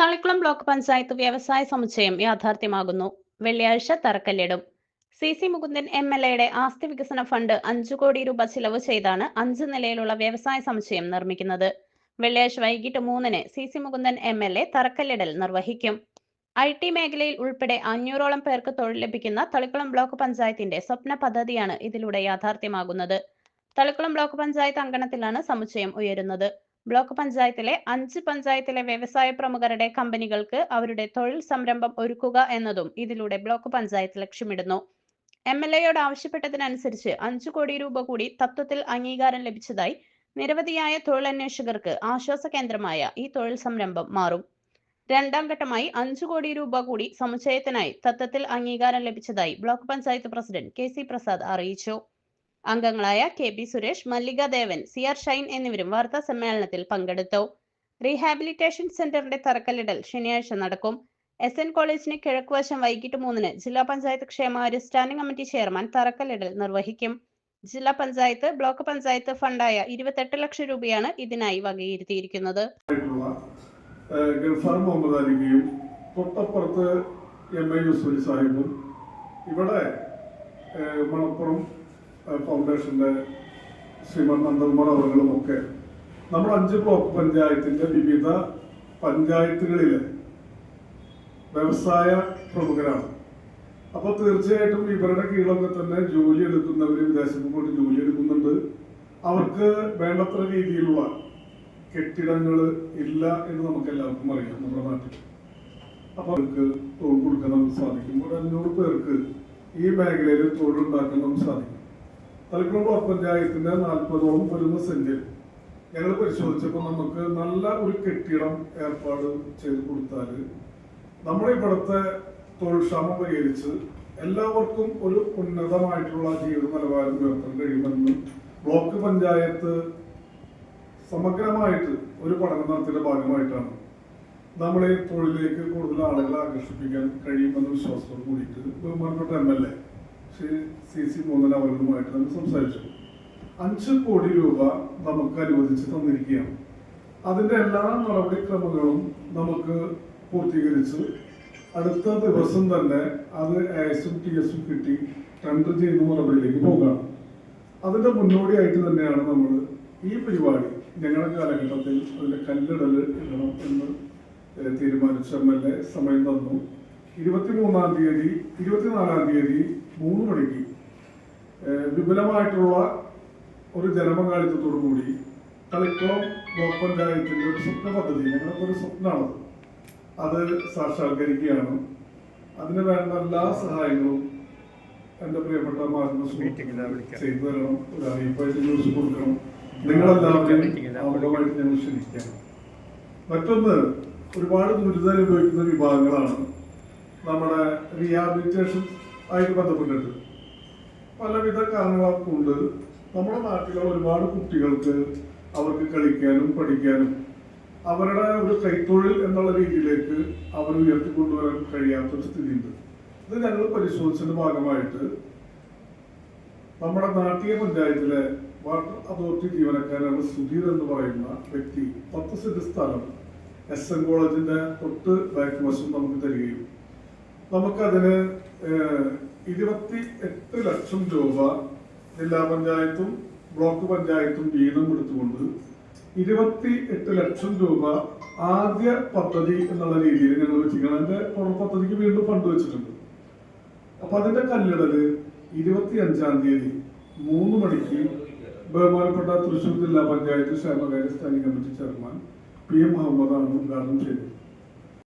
Thalikkulam block panchayat വ്യവസായ സമുച്ചയം യാഥാർത്ഥ്യമാകുന്നു. വെള്ളിയാഴ്ച തറക്കല്ലിടും. C C Mukundan M L എയുടെ ആസ്തി വികസന ഫണ്ട് അഞ്ചു കോടി രൂപ ചിലവ് ചെയ്താണ് അഞ്ച് നിലയിലുള്ള വ്യവസായ സമുച്ചയം നിർമ്മിക്കുന്നത്. വെള്ളിയാഴ്ച വൈകിട്ട് മൂന്നിന് C C Mukundan M L A തറക്കല്ലിടൽ നിർവഹിക്കും. ഐ ടി മേഖലയിൽ ഉൾപ്പെടെ അഞ്ഞൂറോളം പേർക്ക് തൊഴിൽ ലഭിക്കുന്ന തളിക്കുളം ബ്ലോക്ക് പഞ്ചായത്തിന്റെ സ്വപ്ന പദ്ധതിയാണ് ഇതിലൂടെ യാഥാർത്ഥ്യമാകുന്നത്. തളിക്കുളം ബ്ലോക്ക് പഞ്ചായത്ത് അങ്കണത്തിലാണ് സമുച്ചയം ഉയരുന്നത്. ബ്ലോക്ക് പഞ്ചായത്തിലെ അഞ്ച് പഞ്ചായത്തിലെ വ്യവസായ പ്രമുഖരുടെ കമ്പനികൾക്ക് അവരുടെ തൊഴിൽ സംരംഭം ഒരുക്കുക എന്നതും ഇതിലൂടെ ബ്ലോക്ക് പഞ്ചായത്ത് ലക്ഷ്യമിടുന്നു. എം എൽ എയോട് ആവശ്യപ്പെട്ടതിനനുസരിച്ച് അഞ്ചു കോടി രൂപ കൂടി തത്വത്തിൽ അംഗീകാരം ലഭിച്ചതായി നിരവധിയായ തൊഴിലന്വേഷകർക്ക് ആശ്വാസ കേന്ദ്രമായ ഈ തൊഴിൽ സംരംഭം മാറും. രണ്ടാം ഘട്ടമായി അഞ്ചു കോടി രൂപ കൂടി സമുച്ചയത്തിനായി തത്വത്തിൽ അംഗീകാരം ലഭിച്ചതായി block panchayat president K C Prasad അറിയിച്ചു. അംഗങ്ങളായ K P Suresh Mallikadevan C R Shine എന്നിവരും വാർത്താ സമ്മേളനത്തിൽ പങ്കെടുത്തു. റീഹാബിലിറ്റേഷൻ സെന്ററിന്റെ തറക്കല്ലിടൽ ശനിയാഴ്ച നടക്കും. എസ് എൻ കോളേജിന് കിഴക്കുവശം വൈകിട്ട് മൂന്നിന് ജില്ലാ പഞ്ചായത്ത് ക്ഷേമകാര്യ സ്റ്റാൻഡിംഗ് കമ്മിറ്റി ചെയർമാൻ തറക്കല്ലിടൽ നിർവഹിക്കും. ജില്ലാ പഞ്ചായത്ത് ബ്ലോക്ക് പഞ്ചായത്ത് ഫണ്ടായ ഇരുപത്തെട്ട് ലക്ഷം രൂപയാണ് ഇതിനായി വകയിരുത്തിയിരിക്കുന്നത്. ഗൾഫാർ ഇവിടെ മണപ്പുറം ഫൗണ്ടേഷന്റെ ശ്രീമൻ നന്ദകുമാർ അവர்களுം ഒക്കെ നമ്മൾ അഞ്ച് ബ്ലോക്ക് പഞ്ചായത്തിന്റെ വിവിധ പഞ്ചായത്തുകളിലെ വ്യവസായ പ്രമുഖരാണ്. അപ്പോൾ തീർച്ചയായിട്ടും ഇവരുടെ കീഴിലൊക്കെ തന്നെ ജോലി എടുക്കുന്നവർ വിദേശത്ത് പോയിട്ട് ജോലി എടുക്കുന്നുണ്ട്. അവർക്ക് വേണ്ടത്ര രീതിയിലുള്ള കെട്ടിടങ്ങൾ ഇല്ല എന്ന് നമുക്ക് എല്ലാവർക്കും അറിയാം നമ്മുടെ നാട്ടിൽ. അപ്പോൾ അവർക്ക് തൊഴിൽ കൊടുക്കാൻ നമുക്ക് സാധിക്കും. ഒരു അഞ്ഞൂറ് പേർക്ക് ഈ മേഖലയിൽ തൊഴിലുണ്ടാക്കാൻ നമുക്ക് സാധിക്കും. തലക്കുളം ബ്ലോക്ക് പഞ്ചായത്തിന്റെ നാൽപ്പതോളം വരുന്ന സെന്റിൽ ഞങ്ങൾ പരിശോധിച്ചപ്പോൾ നമുക്ക് നല്ല ഒരു കെട്ടിടം ഏർപ്പാട് ചെയ്ത് കൊടുത്താൽ നമ്മുടെ ഇവിടുത്തെ തൊഴിൽ ക്ഷാമം പരിഹരിച്ച് എല്ലാവർക്കും ഒരു ഉന്നതമായിട്ടുള്ള ജീവിത നിലവാരം ഉയർത്താൻ കഴിയുമെന്ന് ബ്ലോക്ക് പഞ്ചായത്ത് സമഗ്രമായിട്ട് ഒരു പഠനം നടത്തിയുടെ ഭാഗമായിട്ടാണ് നമ്മളെ തൊഴിലേക്ക് കൂടുതൽ ആളുകളെ ആകർഷിപ്പിക്കാൻ കഴിയുമെന്ന വിശ്വാസത്തോട് കൂടിയിട്ട് ബഹുമാനപ്പെട്ട M L A Shri C C Mohan അവരുമായിട്ട് നമ്മൾ സംസാരിച്ചു. അഞ്ച് കോടി രൂപ നമുക്ക് അനുവദിച്ച് തന്നിരിക്കുകയാണ്. അതിന്റെ എല്ലാ നടപടിക്രമങ്ങളും നമുക്ക് പൂർത്തീകരിച്ച്. അടുത്ത ദിവസം തന്നെ അത് എസും ടി എസും കിട്ടി ടെൻഡർ ചെയ്യുന്ന മറുപടിയിലേക്ക് പോകാം അതിന്റെ മുന്നോടിയായിട്ട് തന്നെയാണ് നമ്മൾ ഈ പരിപാടി ഞങ്ങളുടെ കാലഘട്ടത്തിൽ അതിന്റെ കല്ലിടൽ ഇടണം എന്ന് തീരുമാനിച്ച എം എൽ എ സമയം തന്നു. ഇരുപത്തിമൂന്നാം തീയതി ഇരുപത്തിനാലാം തീയതി മൂന്ന് മണിക്ക് വിപുലമായിട്ടുള്ള ഒരു ജനപങ്കാളിത്തത്തോടു കൂടി കളിക്കുളം ബ്ലോക്ക് പഞ്ചായത്തിന്റെ ഒരു സ്വപ്ന പദ്ധതി ഞങ്ങൾക്ക് ഒരു സ്വപ്നമാണത് അത് സാക്ഷാത്കരിക്കുകയാണ്. അതിന് വേണ്ട എല്ലാ സഹായങ്ങളും എന്റെ പ്രിയപ്പെട്ട മാധ്യമ. ചെയ്തു തരണം ഒരു അറിയിപ്പായിട്ട് ന്യൂസ് കൊടുക്കണം. നിങ്ങളെല്ലാവരെയും അവരുമായിട്ട് ഞങ്ങൾ ക്ഷണിക്കാം മറ്റൊന്ന് ഒരുപാട് ദുരിതം അനുഭവിക്കുന്ന വിഭാഗങ്ങളാണ്. നമ്മുടെ റീഹാബിലിറ്റേഷൻ ആയിട്ട് ബന്ധപ്പെട്ടിട്ട് പലവിധ കൊണ്ട് നമ്മുടെ നാട്ടിലെ ഒരുപാട് കുട്ടികൾക്ക് അവർക്ക് കളിക്കാനും പഠിക്കാനും അവരുടെ ഒരു കൈത്തൊഴിൽ എന്നുള്ള രീതിയിലേക്ക് അവർ ഉയർത്തിക്കൊണ്ടുവരാൻ കഴിയാത്തൊരു സ്ഥിതിയുണ്ട്. ഇത് ഞങ്ങൾ പരിശോധിച്ചതിന്റെ ഭാഗമായിട്ട് നമ്മുടെ നാട്ടിക പഞ്ചായത്തിലെ വാട്ടർ അതോറിറ്റി ജീവനക്കാരാണ് സുധീർ എന്ന് പറയുന്ന വ്യക്തി പത്ത് സെന്റ് സ്ഥലം എസ് എൻ കോളേജിന്റെ തൊട്ട് ബാക്ക് വശം നമുക്ക് തരികയും നമുക്കതിന് ഇരുപത്തി എട്ട് ലക്ഷം രൂപ ജില്ലാ പഞ്ചായത്തും ബ്ലോക്ക് പഞ്ചായത്തും വീതം കൊടുത്തുകൊണ്ട് ഇരുപത്തി എട്ട് ലക്ഷം രൂപ ആദ്യ പദ്ധതി എന്നുള്ള രീതിയിൽ ഞങ്ങൾ വെച്ചിരിക്കണം അതിന്റെ തുടർ പദ്ധതിക്ക് വീണ്ടും ഫണ്ട് വെച്ചിട്ടുണ്ട്. അപ്പൊ അതിന്റെ കല്ലിടൽ ഇരുപത്തി അഞ്ചാം തീയതി മൂന്ന് മണിക്ക് ബഹുമാനപ്പെട്ട തൃശൂർ ജില്ലാ പഞ്ചായത്ത് ക്ഷേമകാര്യ standing committee chairman P M Muhammad ആണ് ഉദ്ഘാടനം ചെയ്തത്.